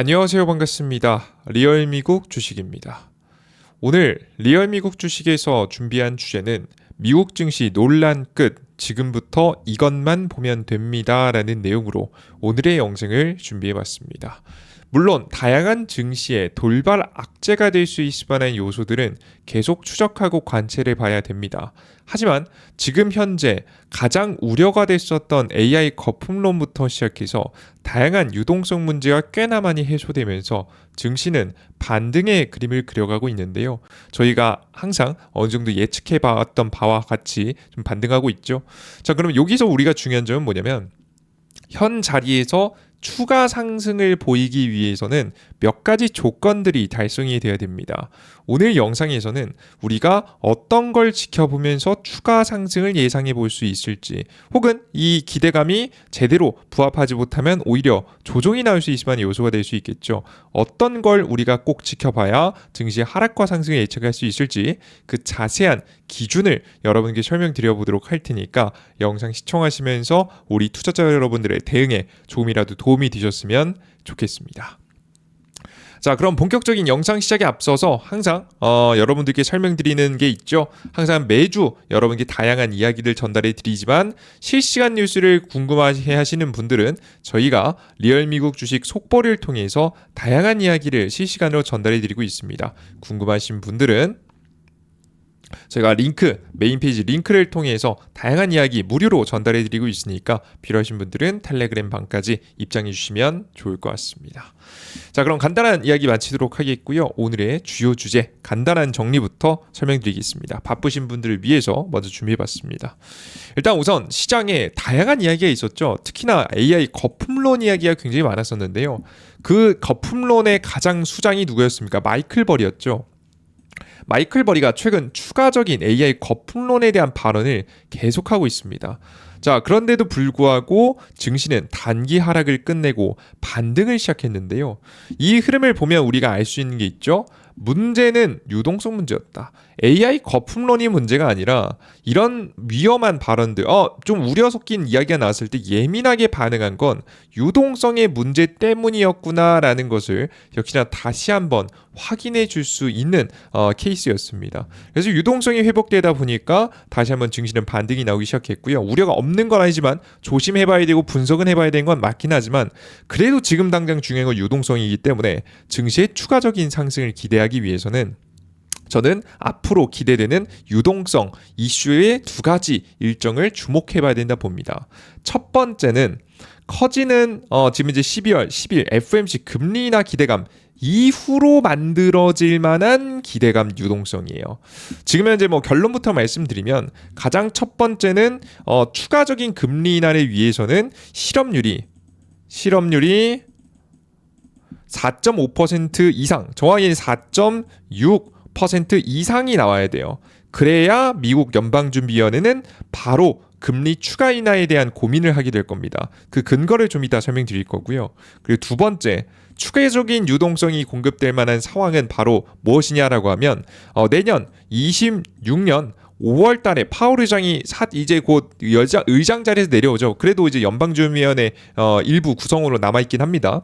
안녕하세요. 반갑습니다. 리얼 미국 주식입니다. 오늘 리얼 미국 주식에서 준비한 주제는 미국 증시 논란 끝 지금부터 이것만 보면 됩니다 라는 내용으로 오늘의 영상을 준비해 봤습니다. 물론 다양한 증시에 돌발 악재가 될 수 있을 만한 요소들은 계속 추적하고 관찰해 봐야 됩니다. 하지만 지금 현재 가장 우려가 됐었던 AI 거품론부터 시작해서 다양한 유동성 문제가 꽤나 많이 해소되면서 증시는 반등의 그림을 그려가고 있는데요. 저희가 항상 어느 정도 예측해 봤던 바와 같이 좀 반등하고 있죠. 자, 그럼 여기서 우리가 중요한 점은 뭐냐면 현 자리에서 추가 상승을 보이기 위해서는 몇 가지 조건들이 달성이 되어야 됩니다. 오늘 영상에서는 우리가 어떤 걸 지켜보면서 추가 상승을 예상해 볼 수 있을지 혹은 이 기대감이 제대로 부합하지 못하면 오히려 조정이 나올 수 있을 만한 요소가 될 수 있겠죠. 어떤 걸 우리가 꼭 지켜봐야 증시 하락과 상승을 예측할 수 있을지 그 자세한 기준을 여러분께 설명드려 보도록 할 테니까 영상 시청하시면서 우리 투자자 여러분들의 대응에 조금이라도 도움이 되셨으면 좋겠습니다. 자, 그럼 본격적인 영상 시작에 앞서서 항상 어, 여러분들께 설명드리는 게 있죠. 항상 매주 여러분께 다양한 이야기를 전달해 드리지만 실시간 뉴스를 궁금해 하시는 분들은 저희가 리얼 미국 주식 속보를 통해서 다양한 이야기를 실시간으로 전달해 드리고 있습니다. 궁금하신 분들은 제가 링크 메인 페이지 링크를 통해서 다양한 이야기 무료로 전달해 드리고 있으니까 필요하신 분들은 텔레그램 방까지 입장해 주시면 좋을 것 같습니다. 자, 그럼 간단한 이야기 마치도록 하겠고요. 오늘의 주요 주제 간단한 정리부터 설명드리겠습니다. 바쁘신 분들을 위해서 먼저 준비해 봤습니다. 일단 우선 시장에 다양한 이야기가 있었죠. 특히나 AI 거품론 이야기가 굉장히 많았었는데요. 그 거품론의 가장 수장이 누구였습니까? 마이클 벌이었죠. 마이클 버리가 최근 추가적인 AI 거품론에 대한 발언을 계속하고 있습니다. 자, 그런데도 불구하고 증시는 단기 하락을 끝내고 반등을 시작했는데요. 이 흐름을 보면 우리가 알 수 있는 게 있죠. 문제는 유동성 문제였다. AI 거품론이 문제가 아니라 이런 위험한 발언들, 어, 좀 우려 섞인 이야기가 나왔을 때 예민하게 반응한 건 유동성의 문제 때문이었구나라는 것을 역시나 다시 한번 확인해 줄 수 있는 어, 케이스였습니다. 그래서 유동성이 회복되다 보니까 다시 한번 증시는 반등이 나오기 시작했고요. 우려가 없는 건 아니지만 조심해 봐야 되고 분석은 해 봐야 되는 건 맞긴 하지만 그래도 지금 당장 중요한 건 유동성이기 때문에 증시의 추가적인 상승을 기대하기 위해서는 저는 앞으로 기대되는 유동성 이슈의 두 가지 일정을 주목해 봐야 된다 봅니다. 첫 번째는 커지는 어 지금 이제 12월 10일 FMC 금리 인하 기대감 이후로 만들어질 만한 기대감 유동성이에요. 지금 현재 뭐 결론부터 말씀드리면 가장 첫 번째는 어 추가적인 금리 인하를 위해서는 실업률이 실업률이 4.5% 이상 정확히 4.6 10% 이상이 나와야 돼요. 그래야 미국 연방준비위원회는 바로 금리 추가 인하에 대한 고민을 하게 될 겁니다. 그 근거를 좀 이따 설명드릴 거고요. 그리고 두 번째, 추가적인 유동성이 공급될 만한 상황은 바로 무엇이냐라고 하면 어, 내년 26년 5월 달에 파월 의장이 사, 이제 곧 여자, 의장 자리에서 내려오죠. 그래도 이제 연방준비위원회 어, 일부 구성으로 남아있긴 합니다.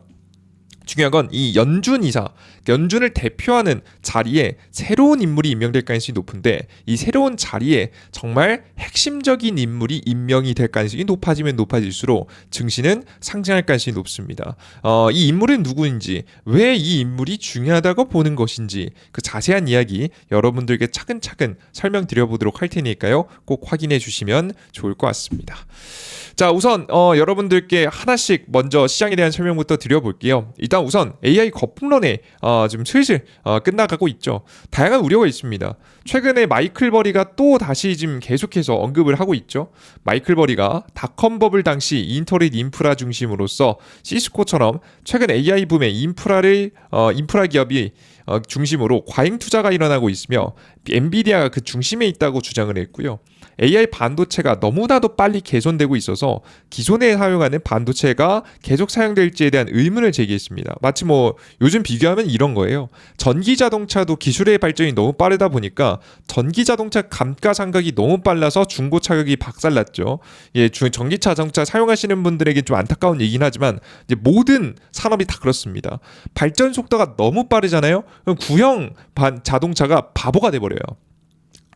중요한 건 이 연준 이사, 연준을 대표하는 자리에 새로운 인물이 임명될 가능성이 높은데 이 새로운 자리에 정말 핵심적인 인물이 임명이 될 가능성이 높아지면 높아질수록 증시는 상승할 가능성이 높습니다. 어, 이 인물은 누구인지, 왜 이 인물이 중요하다고 보는 것인지 그 자세한 이야기 여러분들께 차근차근 설명드려 보도록 할 테니까요. 꼭 확인해 주시면 좋을 것 같습니다. 자, 우선 어, 여러분들께 하나씩 먼저 시장에 대한 설명부터 드려볼게요. 일단 우선 AI 거품론에 어, 지금 슬슬 어, 끝나가고 있죠. 다양한 우려가 있습니다. 최근에 마이클 버리가 또 다시 지금 계속해서 언급을 하고 있죠. 마이클 버리가 닷컴 버블 당시 인터넷 인프라 중심으로서 시스코처럼 최근 AI 붐의 인프라를 어, 인프라 기업이 어, 중심으로 과잉 투자가 일어나고 있으며 엔비디아가 그 중심에 있다고 주장을 했고요. AI 반도체가 너무나도 빨리 개선되고 있어서 기존에 사용하는 반도체가 계속 사용될지에 대한 의문을 제기했습니다. 마치 뭐 요즘 비교하면 이런 거예요. 전기 자동차도 기술의 발전이 너무 빠르다 보니까 전기 자동차 감가상각이 너무 빨라서 중고 차격이 박살났죠. 예, 주- 전기 자동차 사용하시는 분들에게 좀 안타까운 얘기긴 하지만 이제 모든 산업이 다 그렇습니다. 발전 속도가 너무 빠르잖아요. 그럼 구형 반 자동차가 바보가 돼 버려요.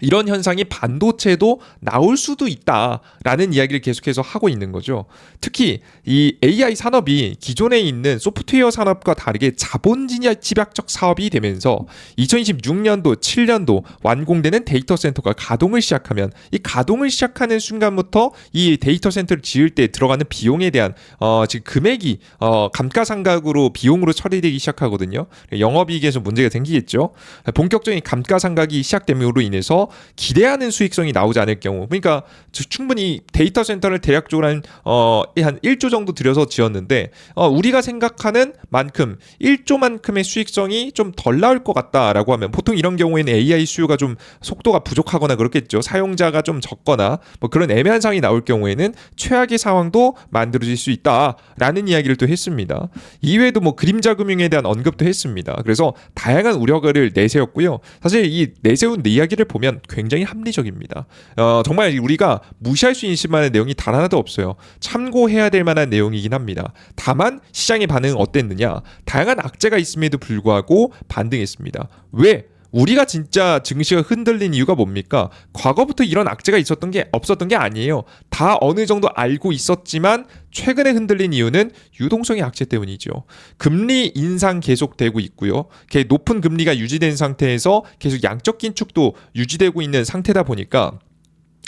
이런 현상이 반도체도 나올 수도 있다라는 이야기를 계속해서 하고 있는 거죠. 특히 이 AI 산업이 기존에 있는 소프트웨어 산업과 다르게 자본주의 집약적 사업이 되면서 2026년도, 7년도 완공되는 데이터 센터가 가동을 시작하면 이 가동을 시작하는 순간부터 이 데이터 센터를 지을 때 들어가는 비용에 대한 어 지금 금액이 어 감가상각으로 비용으로 처리되기 시작하거든요. 영업이익에서 문제가 생기겠죠. 본격적인 감가상각이 시작됨으로 인해서 기대하는 수익성이 나오지 않을 경우 그러니까 주- 충분히 데이터 센터를 대략적으로 한, 어, 한 1조 정도 들여서 지었는데 어, 우리가 생각하는 만큼 1조만큼의 수익성이 좀 덜 나올 것 같다라고 하면 보통 이런 경우에는 AI 수요가 좀 속도가 부족하거나 그렇겠죠. 사용자가 좀 적거나 뭐 그런 애매한 상황이 나올 경우에는 최악의 상황도 만들어질 수 있다라는 이야기를 또 했습니다. 이외에도 뭐 그림자 금융에 대한 언급도 했습니다. 그래서 다양한 우려를 내세웠고요. 사실 이 내세운 이야기를 보면 굉장히 합리적입니다. 어, 정말 우리가 무시할 수 있을 만한 내용이 단 하나도 없어요. 참고해야 될 만한 내용이긴 합니다. 다만 시장의 반응은 어땠느냐? 다양한 악재가 있음에도 불구하고 반등했습니다. 왜? 우리가 진짜 증시가 흔들린 이유가 뭡니까? 과거부터 이런 악재가 있었던 게 없었던 게 아니에요. 다 어느 정도 알고 있었지만 최근에 흔들린 이유는 유동성의 악재 때문이죠. 금리 인상 계속되고 있고요. 개- 높은 금리가 유지된 상태에서 계속 양적 긴축도 유지되고 있는 상태다 보니까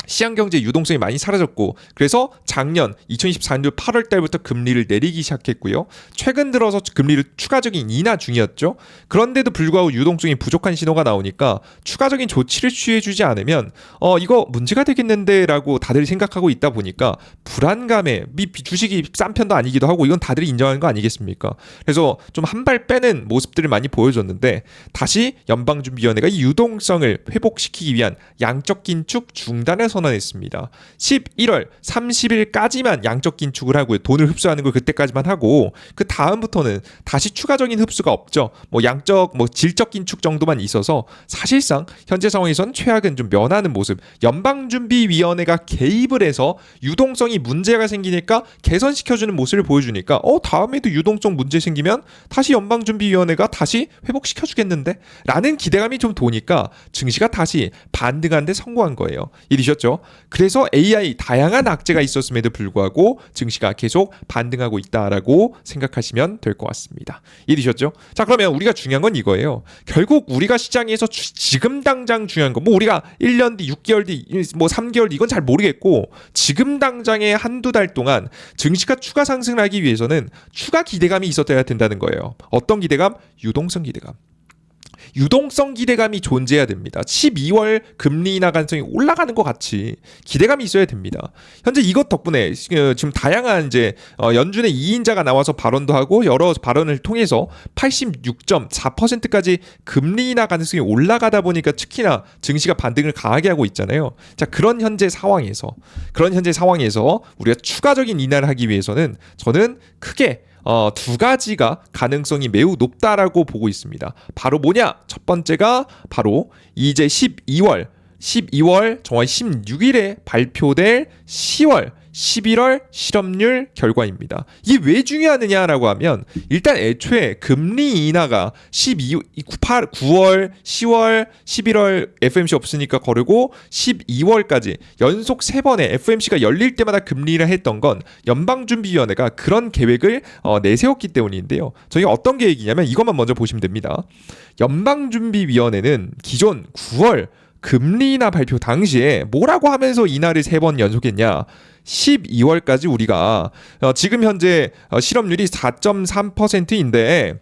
시장 경제 유동성이 많이 사라졌고 그래서 작년 2024년 8월 달부터 금리를 내리기 시작했고요. 최근 들어서 금리를 추가적인 인하 중이었죠. 그런데도 불구하고 유동성이 부족한 신호가 나오니까 추가적인 조치를 취해 주지 않으면 어 이거 문제가 되겠는데라고 다들 생각하고 있다 보니까 불안감에 주식이 싼 편도 아니기도 하고 이건 다들 인정하는 거 아니겠습니까? 그래서 좀 한 발 빼는 모습들을 많이 보여줬는데 다시 연방준비위원회가 이 유동성을 회복시키기 위한 양적 긴축 중단을 선언했습니다. 11월 30일까지만 양적 긴축을 하고요. 돈을 흡수하는 걸 그때까지만 하고 그 다음부터는 다시 추가적인 흡수가 없죠. 뭐 양적 뭐 질적 긴축 정도만 있어서 사실상 현재 상황에선 최악은 좀 면하는 모습. 연방준비위원회가 개입을 해서 유동성이 문제가 생기니까 개선시켜주는 모습을 보여주니까 어 다음에도 유동성 문제 생기면 다시 연방준비위원회가 다시 회복시켜주겠는데 라는 기대감이 좀 도니까 증시가 다시 반등하는데 성공한 거예요. 이리 셨죠? 그래서 AI 다양한 악재가 있었음에도 불구하고 증시가 계속 반등하고 있다라고 생각하시면 될 것 같습니다. 이리셨죠? 자 그러면 우리가 중요한 건 이거예요. 결국 우리가 시장에서 주- 지금 당장 중요한 거뭐 우리가 1년 뒤, 6개월 뒤, 뭐 3개월 뒤 이건 잘 모르겠고 지금 당장에 한두 달 동안 증시가 추가 상승을 하기 위해서는 추가 기대감이 있었어야 된다는 거예요. 어떤 기대감? 유동성 기대감. 유동성 기대감이 존재해야 됩니다. 12월 금리 인하 가능성이 올라가는 것 같이 기대감이 있어야 됩니다. 현재 이것 덕분에 어, 지금 다양한 이제 어, 연준의 2인자가 나와서 발언도 하고 여러 발언을 통해서 86.4%까지 금리 인하 가능성이 올라가다 보니까 특히나 증시가 반등을 강하게 하고 있잖아요. 자 그런 현재 상황에서 그런 현재 상황에서 우리가 추가적인 인하를 하기 위해서는 저는 크게 어, 두 가지가 가능성이 매우 높다라고 보고 있습니다. 바로 뭐냐? 첫 번째가 바로 이제 12월 12월 정확히 16일에 발표될 10월 11월 실업률 결과입니다. 이게 왜 중요하느냐라고 하면 일단 애초에 금리 인하가 12, 8, 9월, 10월, 11월 FMC 없으니까 거르고 12월까지 연속 3번의 FMC가 열릴 때마다 금리를 했던 건 연방준비위원회가 그런 계획을 어, 내세웠기 때문인데요. 저희가 어떤 계획이냐면 이것만 먼저 보시면 됩니다. 연방준비위원회는 기존 9월 금리 인하 발표 당시에 뭐라고 하면서 인하를 세 번 연속했냐? 12월까지 우리가 어, 지금 현재 어, 실업률이 4.3%인데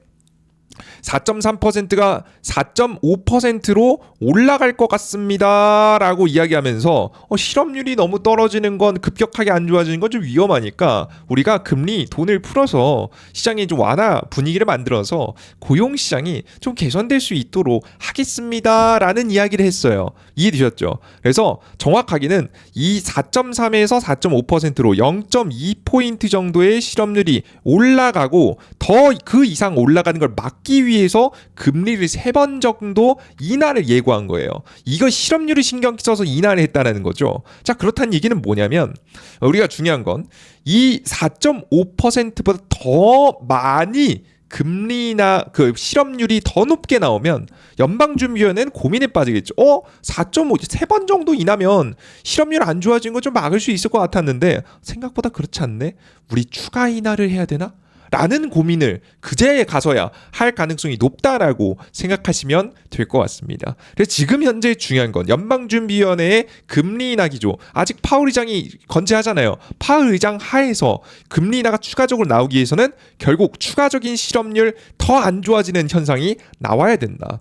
4.3%가 4.5%로 올라갈 것 같습니다라고 이야기하면서 어, 실업률이 너무 떨어지는 건 급격하게 안 좋아지는 건 좀 위험하니까 우리가 금리 돈을 풀어서 시장이 좀 완화 분위기를 만들어서 고용 시장이 좀 개선될 수 있도록 하겠습니다라는 이야기를 했어요. 이해되셨죠? 그래서 정확하게는 이 4.3에서 4.5%로 0.2 포인트 정도의 실업률이 올라가고 더 그 이상 올라가는 걸 막기 위해서 금리를 세 번 정도 인하를 예고한 거예요. 이거 실업률을 신경 써서 인하를 했다는 거죠. 자, 그렇다는 얘기는 뭐냐면 우리가 중요한 건 이 4.5%보다 더 많이 금리나 그 실업률이 더 높게 나오면 연방준비원회는 고민에 빠지겠죠. 어, 4.5, 세 번 정도 인하면 실업률 안 좋아진 거 좀 막을 수 있을 것 같았는데 생각보다 그렇지 않네. 우리 추가 인하를 해야 되나? 라는 고민을 그제에 가서야 할 가능성이 높다라고 생각하시면 될 것 같습니다. 그래서 지금 현재 중요한 건 연방준비위원회의 금리 인하 기조 아직 파월 의장이 건재하잖아요. 파월 의장 하에서 금리 인하가 추가적으로 나오기 위해서는 결국 추가적인 실업률 더 안 좋아지는 현상이 나와야 된다.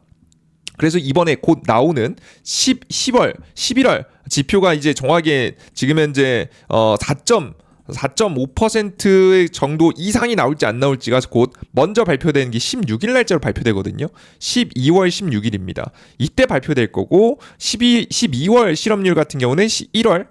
그래서 이번에 곧 나오는 10, 10월, 11월 지표가 이제 정확하게 지금 현재 어 4. 4.5% 정도 이상이 나올지 안 나올지가 곧 먼저 발표되는 게 16일 날짜로 발표되거든요. 12월 16일입니다. 이때 발표될 거고 12 12월 실업률 같은 경우는 1월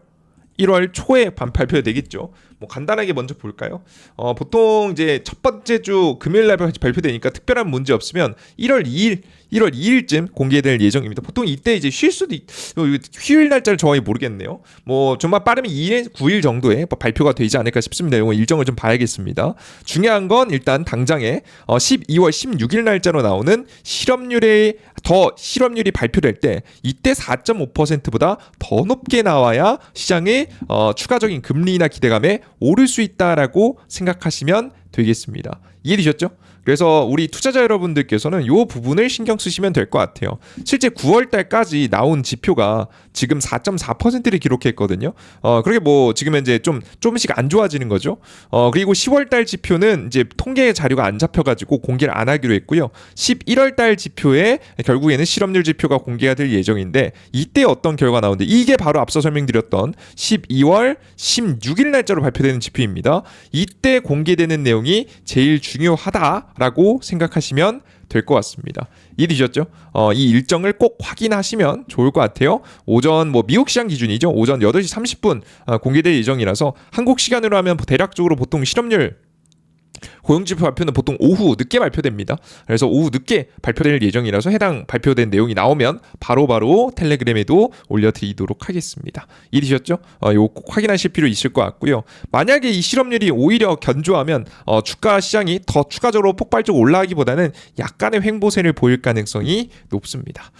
1월 초에 발표 되겠죠. 뭐 간단하게 먼저 볼까요? 어, 보통 이제 첫 번째 주 금요일 날 발표되니까 특별한 문제 없으면 1월 2일 1월 2일쯤 공개될 예정입니다. 보통 이때 이제 쉴 수도 있, 어, 휴일 날짜를 정확히 모르겠네요. 뭐 정말 빠르면 2일, 9일 정도에 발표가 되지 않을까 싶습니다. 이거 일정을 좀 봐야겠습니다. 중요한 건 일단 당장에 어, 12월 16일 날짜로 나오는 실업률의 더 실업률이 발표될 때 이때 4.5%보다 더 높게 나와야 시장의 어, 추가적인 금리나 기대감에 오를 수 있다라고 생각하시면 되겠습니다. 이해되셨죠? 그래서 우리 투자자 여러분들께서는 이 부분을 신경 쓰시면 될 것 같아요. 실제 9월 달까지 나온 지표가 지금 4.4%를 기록했거든요. 어, 그렇게 뭐 지금 현재 좀 조금씩 안 좋아지는 거죠. 어, 그리고 10월 달 지표는 이제 통계 자료가 안 잡혀 가지고 공개를 안 하기로 했고요. 11월 달 지표에 결국에는 실업률 지표가 공개가 될 예정인데 이때 어떤 결과 나오는데 이게 바로 앞서 설명드렸던 12월 16일 날짜로 발표되는 지표입니다. 이때 공개되는 내용이 제일 중요하다. 라고 생각하시면 될 것 같습니다. 이해되셨죠? 어, 이 일정을 꼭 확인하시면 좋을 것 같아요. 오전 뭐 미국 시장 기준이죠. 오전 8시 30분 어, 공개될 예정이라서 한국 시간으로 하면 대략적으로 보통 실업률 고용지표 발표는 보통 오후 늦게 발표됩니다. 그래서 오후 늦게 발표될 예정이라서 해당 발표된 내용이 나오면 바로바로 바로 텔레그램에도 올려드리도록 하겠습니다. 이해되셨죠? 어, 이거 꼭 확인하실 필요 있을 것 같고요. 만약에 이 실업률이 오히려 견조하면 어, 주가 시장이 더 추가적으로 폭발적으로 올라가기보다는 약간의 횡보세를 보일 가능성이 높습니다.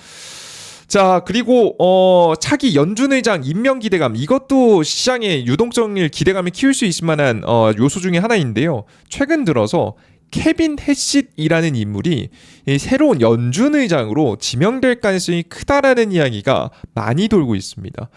자 그리고 어 차기 연준 의장 임명 기대감 이것도 시장의 유동성을 기대감을 키울 수 있을 만한 어 요소 중에 하나인데요. 최근 들어서 케빈 해시이라는 인물이 새로운 연준 의장으로 지명될 가능성이 크다라는 이야기가 많이 돌고 있습니다.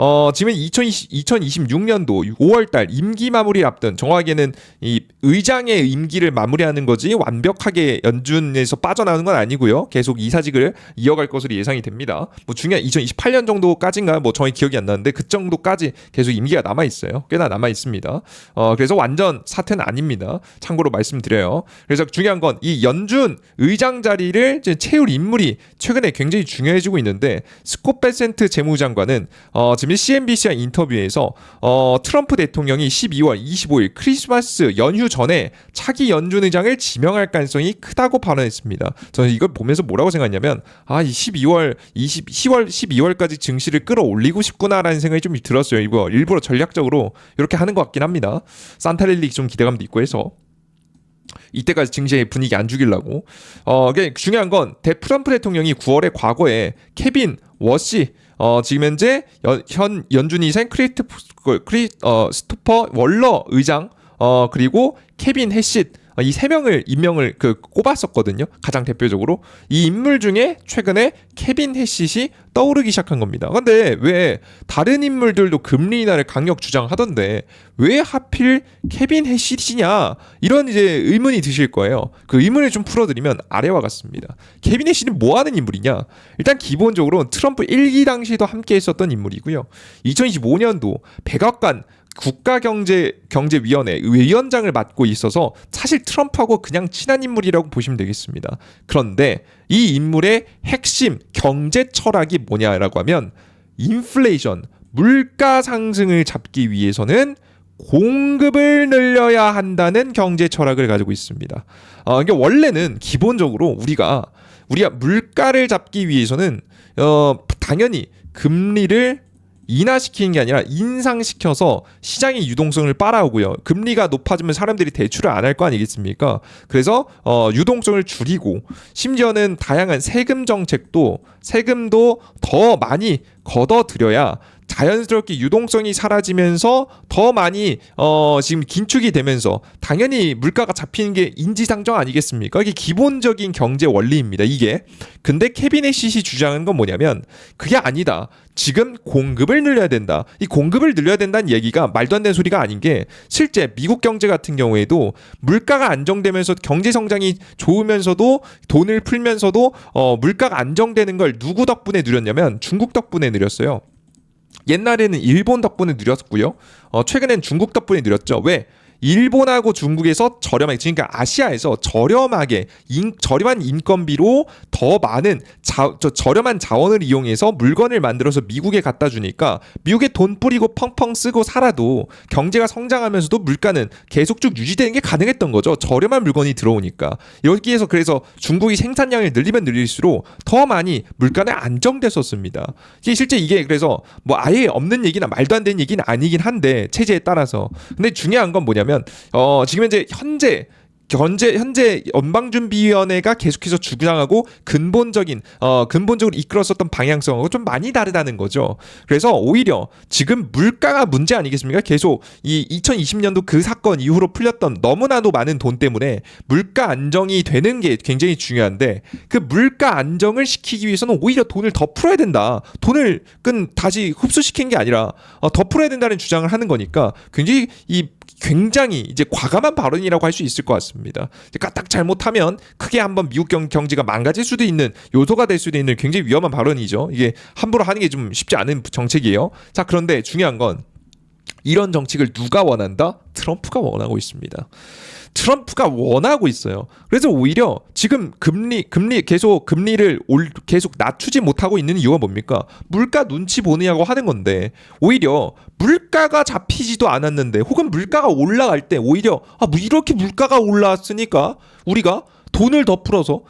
어, 지금 2020, 2026년도 5월달 임기 마무리 앞둔 정확하게는 이 의장의 임기를 마무리하는 거지 완벽하게 연준에서 빠져나오는 건 아니고요. 계속 이사직을 이어갈 것으로 예상이 됩니다. 뭐 중요한 2028년 정도까지인가 뭐 정확히 기억이 안 나는데 그 정도까지 계속 임기가 남아 있어요. 꽤나 남아 있습니다. 어, 그래서 완전 사퇴는 아닙니다. 참고로 말씀드려요. 그래서 중요한 건 이 연준 의장 자리를 채울 인물이 최근에 굉장히 중요해지고 있는데 스콧 베센트 재무장관은 어, 지금 CNBC와 인터뷰에서 어, 트럼프 대통령이 12월 25일 크리스마스 연휴 전에 차기 연준 의장을 지명할 가능성이 크다고 발언했습니다. 저는 이걸 보면서 뭐라고 생각했냐면 아, 이 12월 20 10월 12월까지 증시를 끌어올리고 싶구나라는 생각이 좀 들었어요. 이거 일부러 전략적으로 이렇게 하는 것 같긴 합니다. 산타렐리 좀 기대감도 있고 해서 이때까지 증시의 분위기 안 죽이려고. 어, 중요한 건 대, 트럼프 대통령이 9월에 과거에 케빈 워시 어, 지금 현재 연, 현 연준 이 생 크리에이트 크리 어, 스토퍼 월러 의장 어, 그리고 케빈 해시 이세 명을 임명을 그 꼽았었거든요. 가장 대표적으로 이 인물 중에 최근에 케빈 해시시 떠오르기 시작한 겁니다. 근데 왜 다른 인물들도 금리 인하를 강력 주장하던데 왜 하필 케빈 해시시냐 이런 이제 의문이 드실 거예요. 그 의문을 좀 풀어드리면 아래와 같습니다. 케빈 해시는 뭐 하는 인물이냐? 일단 기본적으로 트럼프 1기 당시에도 함께 했었던 인물이고요. 2025년도 백악관 국가경제 경제위원회 위원장을 맡고 있어서 사실 트럼프하고 그냥 친한 인물이라고 보시면 되겠습니다. 그런데 이 인물의 핵심 경제 철학이 뭐냐라고 하면 인플레이션 물가 상승을 잡기 위해서는 공급을 늘려야 한다는 경제 철학을 가지고 있습니다. 어, 이게 원래는 기본적으로 우리가 우리가 물가를 잡기 위해서는 어, 당연히 금리를 인하시키는 게 아니라 인상시켜서 시장의 유동성을 빨아오고요. 금리가 높아지면 사람들이 대출을 안 할 거 아니겠습니까? 그래서 어, 유동성을 줄이고 심지어는 다양한 세금 정책도 세금도 더 많이 걷어들여야 자연스럽게 유동성이 사라지면서 더 많이 어 지금 긴축이 되면서 당연히 물가가 잡히는 게 인지상정 아니겠습니까? 이게 기본적인 경제 원리입니다. 이게 근데 캐비넷이 주장한 건 뭐냐면 그게 아니다. 지금 공급을 늘려야 된다. 이 공급을 늘려야 된다는 얘기가 말도 안 되는 소리가 아닌 게 실제 미국 경제 같은 경우에도 물가가 안정되면서 경제 성장이 좋으면서도 돈을 풀면서도 어 물가가 안정되는 걸 누구 덕분에 누렸냐면 중국 덕분에 누렸어요. 옛날에는 일본 덕분에 누렸고요. 어, 최근엔 중국 덕분에 누렸죠. 왜? 일본하고 중국에서 저렴하게 그러니까 아시아에서 저렴하게 인, 저렴한 인건비로 더 많은 자, 저, 저렴한 자원을 이용해서 물건을 만들어서 미국에 갖다 주니까 미국에 돈 뿌리고 펑펑 쓰고 살아도 경제가 성장하면서도 물가는 계속 쭉 유지되는 게 가능했던 거죠. 저렴한 물건이 들어오니까 여기에서 그래서 중국이 생산량을 늘리면 늘릴수록 더 많이 물가는 안정됐었습니다. 실제 이게 그래서 뭐 아예 없는 얘기나 말도 안 되는 얘기는 아니긴 한데 체제에 따라서 근데 중요한 건 뭐냐면 어 지금 현재 현재 현재 현재 연방준비위원회가 계속해서 주장하고 근본적인 어 근본적으로 이끌었었던 방향성하고 좀 많이 다르다는 거죠. 그래서 오히려 지금 물가가 문제 아니겠습니까? 계속 이 2020년도 그 사건 이후로 풀렸던 너무나도 많은 돈 때문에 물가 안정이 되는 게 굉장히 중요한데 그 물가 안정을 시키기 위해서는 오히려 돈을 더 풀어야 된다. 돈을 끈 다시 흡수시킨 게 아니라 어, 더 풀어야 된다는 주장을 하는 거니까 굉장히 이 굉장히 이제 과감한 발언이라고 할 수 있을 것 같습니다. 까딱 잘못하면 크게 한번 미국 경, 경제가 망가질 수도 있는 요소가 될 수도 있는 굉장히 위험한 발언이죠. 이게 함부로 하는 게 좀 쉽지 않은 정책이에요. 자, 그런데 중요한 건 이런 정책을 누가 원한다? 트럼프가 원하고 있습니다. 트럼프가 원하고 있어요. 그래서 오히려 지금 금리 금리 계속 금리를 올 계속 낮추지 못하고 있는 이유가 뭡니까? 물가 눈치 보느냐고 하는 건데 오히려 물가가 잡히지도 않았는데 혹은 물가가 올라갈 때 오히려 아 뭐 이렇게 물가가 올라왔으니까 우리가 돈을 더 풀어서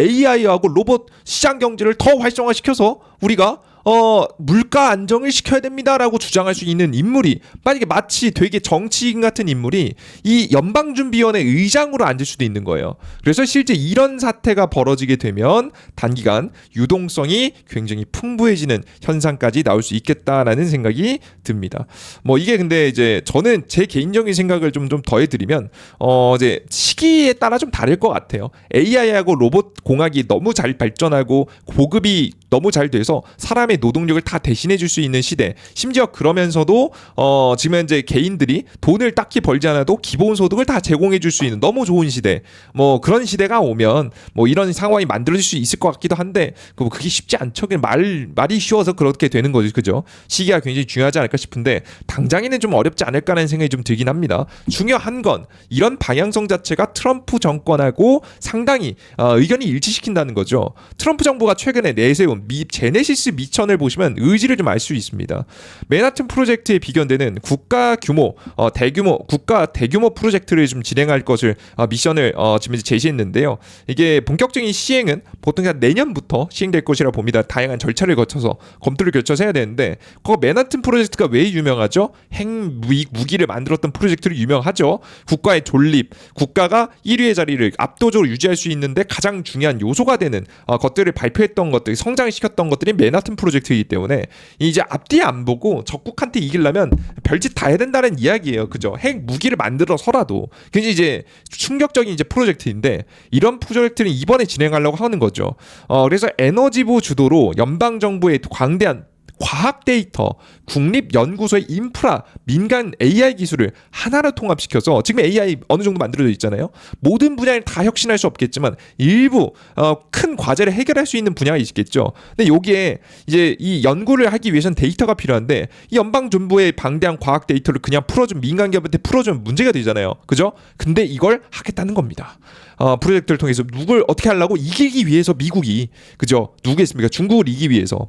AI하고 로봇 시장 경제를 더 활성화시켜서 우리가 어 물가 안정을 시켜야 됩니다라고 주장할 수 있는 인물이 만약에 마치 되게 정치인 같은 인물이 이 연방준비위원회 의장으로 앉을 수도 있는 거예요. 그래서 실제 이런 사태가 벌어지게 되면 단기간 유동성이 굉장히 풍부해지는 현상까지 나올 수 있겠다라는 생각이 듭니다. 뭐 이게 근데 이제 저는 제 개인적인 생각을 좀 좀 더해드리면 어 이제 시기에 따라 좀 다를 것 같아요. AI하고 로봇 공학이 너무 잘 발전하고 보급이 너무 잘 돼서 사람의 노동력을 다 대신해 줄 수 있는 시대. 심지어 그러면서도 어 지금 현재 개인들이 돈을 딱히 벌지 않아도 기본 소득을 다 제공해 줄 수 있는 너무 좋은 시대. 뭐 그런 시대가 오면 뭐 이런 상황이 만들어질 수 있을 것 같기도 한데 그 그게 쉽지 않죠. 말 말이 쉬워서 그렇게 되는 거죠. 그죠? 시기가 굉장히 중요하지 않을까 싶은데 당장에는 좀 어렵지 않을까라는 생각이 좀 들긴 합니다. 중요한 건 이런 방향성 자체가 트럼프 정권하고 상당히 어, 의견이 일치시킨다는 거죠. 트럼프 정부가 최근에 내세운 미, 제네시스 미천 을 보시면 의지를 좀 알 수 있습니다. 맨하튼 프로젝트에 비견되는 국가 규모 어, 대규모 국가 대규모 프로젝트를 좀 진행할 것을 어, 미션을 어, 지금 제시했는데요. 이게 본격적인 시행은 보통 한 내년부터 시행될 것이라 봅니다. 다양한 절차를 거쳐서 검토를 거쳐서 해야 되는데 그 맨하튼 프로젝트가 왜 유명하죠? 핵무기 무기를 만들었던 프로젝트로 유명하죠. 국가의 존립, 국가가 1위의 자리를 압도적으로 유지할 수 있는데 가장 중요한 요소가 되는 어, 것들을 발표했던 것들, 성장시켰던 것들이 맨하튼 프로젝트 프로젝트이기 때문에 이제 앞뒤 안 보고 적국한테 이기려면 별짓 다 해야 된다는 이야기예요. 그죠? 핵 무기를 만들어서라도 굉장히 이제 충격적인 이제 프로젝트인데 이런 프로젝트는 이번에 진행하려고 하는 거죠. 어 그래서 에너지부 주도로 연방 정부의 광대한 과학 데이터, 국립연구소의 인프라, 민간 AI 기술을 하나로 통합시켜서 지금 AI 어느 정도 만들어져 있잖아요. 모든 분야를 다 혁신할 수 없겠지만 일부 어, 큰 과제를 해결할 수 있는 분야가 있겠죠. 근데 여기에 이제 이 연구를 하기 위해서는 데이터가 필요한데 이 연방 정부의 방대한 과학 데이터를 그냥 풀어준 민간 기업한테 풀어주면 문제가 되잖아요. 그죠? 근데 이걸 하겠다는 겁니다. 어, 프로젝트를 통해서 누굴 어떻게 하려고 이기기 위해서 미국이 그죠? 누구겠습니까? 중국을 이기기 위해서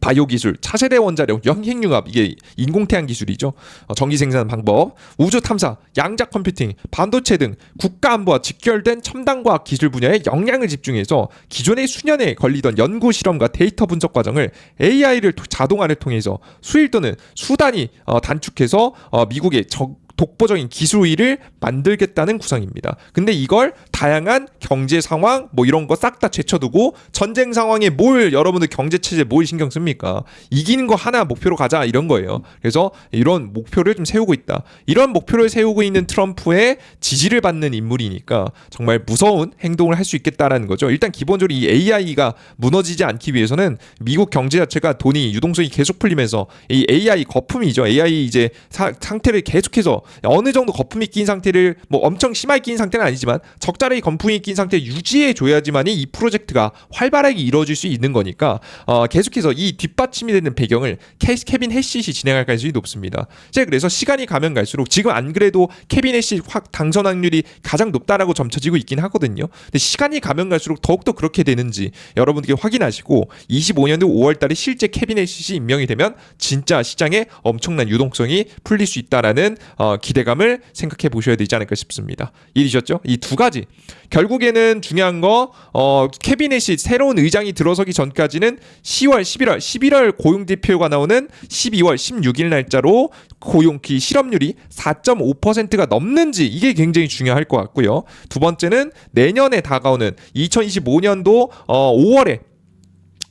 바이오 기술, 차세대 원자력, 영핵융합 이게 인공태양 기술이죠. 어, 전기 생산 방법, 우주 탐사, 양자 컴퓨팅, 반도체 등 국가 안보와 직결된 첨단 과학 기술 분야에 역량을 집중해서 기존의 수년에 걸리던 연구 실험과 데이터 분석 과정을 AI를 자동화를 통해서 수일 또는 수단위 어, 단축해서 어, 미국의 적 독보적인 기술위를 만들겠다는 구상입니다. 근데 이걸 다양한 경제 상황 뭐 이런 거 싹 다 제쳐두고 전쟁 상황에 뭘 여러분들 경제 체제 뭘 신경 씁니까? 이기는 거 하나 목표로 가자 이런 거예요. 그래서 이런 목표를 좀 세우고 있다. 이런 목표를 세우고 있는 트럼프의 지지를 받는 인물이니까 정말 무서운 행동을 할 수 있겠다라는 거죠. 일단 기본적으로 이 AI가 무너지지 않기 위해서는 미국 경제 자체가 돈이 유동성이 계속 풀리면서 이 AI 거품이죠. AI 이제 사, 상태를 계속해서 어느 정도 거품이 낀 상태를 뭐 엄청 심하게 낀 상태는 아니지만 적절하게 거품이 낀 상태 유지해 줘야지만이 이 프로젝트가 활발하게 이루어질 수 있는 거니까 어, 계속해서 이 뒷받침이 되는 배경을 케이스 케빈 해시이 진행할 가능성이 높습니다. 제가 그래서 시간이 가면 갈수록 지금 안 그래도 케빈 해시 확 당선 확률이 가장 높다라고 점쳐지고 있긴 하거든요. 근데 시간이 가면 갈수록 더욱더 그렇게 되는지 여러분들께 확인하시고 25년도 5월달에 실제 케빈 해시 임명이 되면 진짜 시장에 엄청난 유동성이 풀릴 수 있다라는 어, 기대감을 생각해 보셔야 되지 않을까 싶습니다. 이해되셨죠? 이 두 가지. 결국에는 중요한 거 어, 캐비넷이 새로운 의장이 들어서기 전까지는 10월, 11월, 11월 고용 지표가 나오는 12월 16일 날짜로 고용 기 실업률이 4.5%가 넘는지 이게 굉장히 중요할 것 같고요. 두 번째는 내년에 다가오는 2025년도 어, 5월에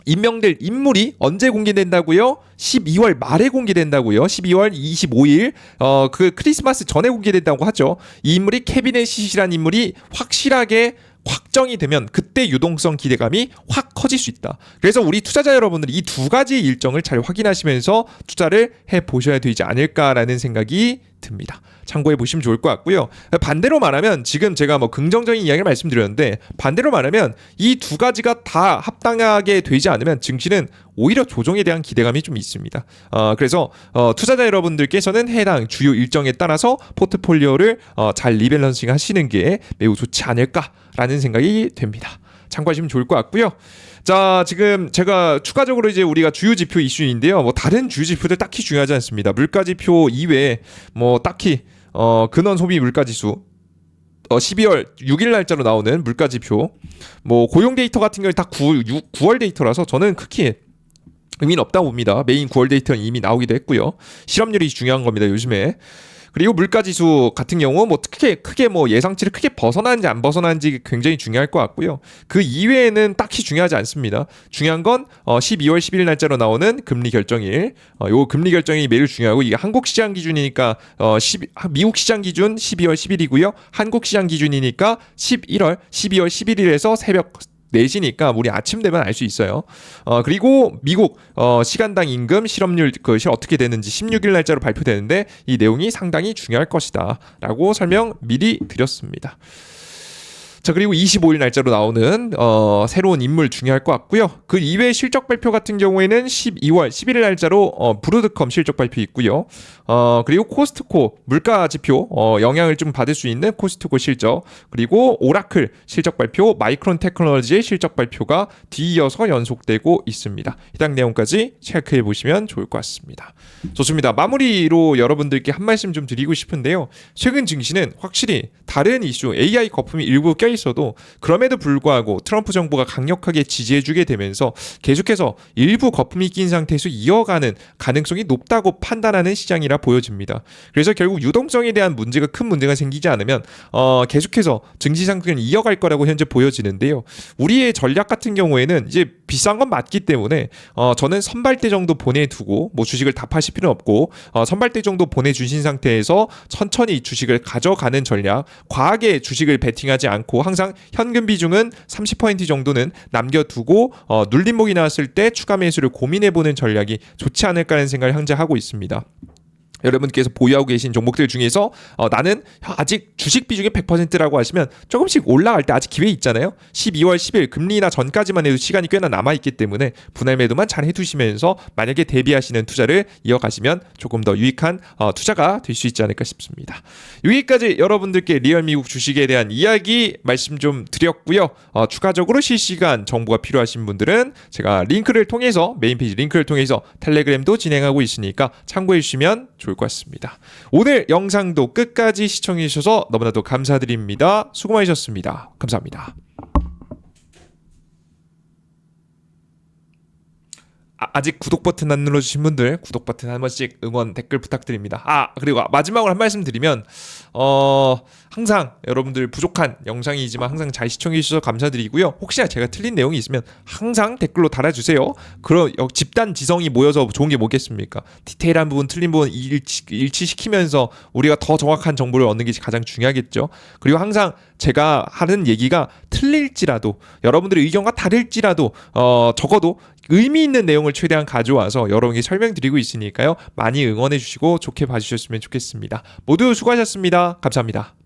임명될 인물이 언제 공개된다고요? 12월 말에 공개된다고요. 12월 25일 어 그 크리스마스 전에 공개된다고 하죠. 이 인물이 캐비넷 시시란 인물이 확실하게 확정이 되면 그때 유동성 기대감이 확 커질 수 있다. 그래서 우리 투자자 여러분들이 이 두 가지 일정을 잘 확인하시면서 투자를 해 보셔야 되지 않을까라는 생각이 듭니다. 참고해 보시면 좋을 것 같고요. 반대로 말하면 지금 제가 뭐 긍정적인 이야기를 말씀드렸는데 반대로 말하면 이 두 가지가 다 합당하게 되지 않으면 증시는 오히려 조정에 대한 기대감이 좀 있습니다. 어, 그래서 어, 투자자 여러분들께서는 해당 주요 일정에 따라서 포트폴리오를 어, 잘 리밸런싱 하시는 게 매우 좋지 않을까라는 생각이 됩니다. 참고하시면 좋을 것 같고요. 자, 지금 제가 추가적으로 이제 우리가 주요 지표 이슈인데요. 뭐 다른 주요 지표들 딱히 중요하지 않습니다. 물가 지표 이외에 뭐 딱히 어 근원 소비 물가 지수 어 12월 6일 날짜로 나오는 물가 지표 뭐 고용 데이터 같은 경우는 다 9, 6, 9월 데이터라서 저는 크게 의미는 없다고 봅니다. 메인 9월 데이터는 이미 나오기도 했고요. 실업률이 중요한 겁니다. 요즘에. 그리고 물가 지수 같은 경우 뭐 크게 크게 뭐 예상치를 크게 벗어나는지 안 벗어나는지 굉장히 중요할 것 같고요. 그 이외에는 딱히 중요하지 않습니다. 중요한 건 어, 12월 11일 날짜로 나오는 금리 결정일. 어, 요 금리 결정이 매우 중요하고 이게 한국 시장 기준이니까 어 10, 미국 시장 기준 12월 10일이고요. 한국 시장 기준이니까 11월 12월 11일에서 새벽 4시니까 우리 아침 되면 알 수 있어요. 어, 그리고 미국 어, 시간당 임금 실업률 그것이 어떻게 되는지 16일 날짜로 발표되는데 이 내용이 상당히 중요할 것이다라고 설명 미리 드렸습니다. 자 그리고 25일 날짜로 나오는 어, 새로운 인물 중요할 것 같고요. 그 이외 실적 발표 같은 경우에는 12월 11일 날짜로 어, 브루드컴 실적 발표 있고요. 어, 그리고 코스트코 물가 지표 어, 영향을 좀 받을 수 있는 코스트코 실적 그리고 오라클 실적 발표 마이크론 테크놀로지의 실적 발표가 뒤이어서 연속되고 있습니다. 해당 내용까지 체크해 보시면 좋을 것 같습니다. 좋습니다. 마무리로 여러분들께 한 말씀 좀 드리고 싶은데요. 최근 증시는 확실히 다른 이슈 AI 거품이 일부 껴있 상황에서도 그럼에도 불구하고 트럼프 정부가 강력하게 지지해주게 되면서 계속해서 일부 거품이 낀 상태에서 이어가는 가능성이 높다고 판단하는 시장이라 보여집니다. 그래서 결국 유동성에 대한 문제가 큰 문제가 생기지 않으면 어, 계속해서 증시 상승을 이어갈 거라고 현재 보여지는데요. 우리의 전략 같은 경우에는 이제 비싼 건 맞기 때문에 어, 저는 선발대 정도 보내두고 뭐 주식을 다 파실 필요는 없고 어, 선발대 정도 보내주신 상태에서 천천히 주식을 가져가는 전략 과하게 주식을 베팅하지 않고 항상 현금 비중은 30% 정도는 남겨두고 어, 눌림목이 나왔을 때 추가 매수를 고민해보는 전략이 좋지 않을까라는 생각을 현재 하고 있습니다. 여러분께서 보유하고 계신 종목들 중에서 어, 나는 아직 주식 비중이 100%라고 하시면 조금씩 올라갈 때 아직 기회 있잖아요. 12월 10일 금리나 전까지만 해도 시간이 꽤나 남아 있기 때문에 분할 매도만 잘 해두시면서 만약에 대비하시는 투자를 이어가시면 조금 더 유익한 어, 투자가 될 수 있지 않을까 싶습니다. 여기까지 여러분들께 리얼 미국 주식에 대한 이야기 말씀 좀 드렸고요. 어, 추가적으로 실시간 정보가 필요하신 분들은 제가 링크를 통해서 메인 페이지 링크를 통해서 텔레그램도 진행하고 있으니까 참고해 주시면 좋을 것 같습니다. 오늘 영상도 끝까지 시청해 주셔서 너무나도 감사드립니다. 수고 많으셨습니다. 감사합니다. 아, 직 구독 버튼 안 눌러주신 분들 구독 버튼 한 번씩 응원 댓글 부탁드립니다. 아 그리고 마지막으로 한 말씀 드리면 어 항상 여러분들 부족한 영상이지만 항상 잘 시청해 주셔서 감사드리고요. 혹시나 제가 틀린 내용이 있으면 항상 댓글로 달아주세요. 그럼 여- 집단 지성이 모여서 좋은 게 뭐겠습니까? 디테일한 부분 틀린 부분 일치, 일치시키면서 우리가 더 정확한 정보를 얻는 게 가장 중요하겠죠. 그리고 항상 제가 하는 얘기가 틀릴지라도 여러분들의 의견과 다를지라도 어 적어도 의미 있는 내용을 최대한 가져와서 여러분께 설명드리고 있으니까요. 많이 응원해 주시고 좋게 봐주셨으면 좋겠습니다. 모두 수고하셨습니다. 감사합니다.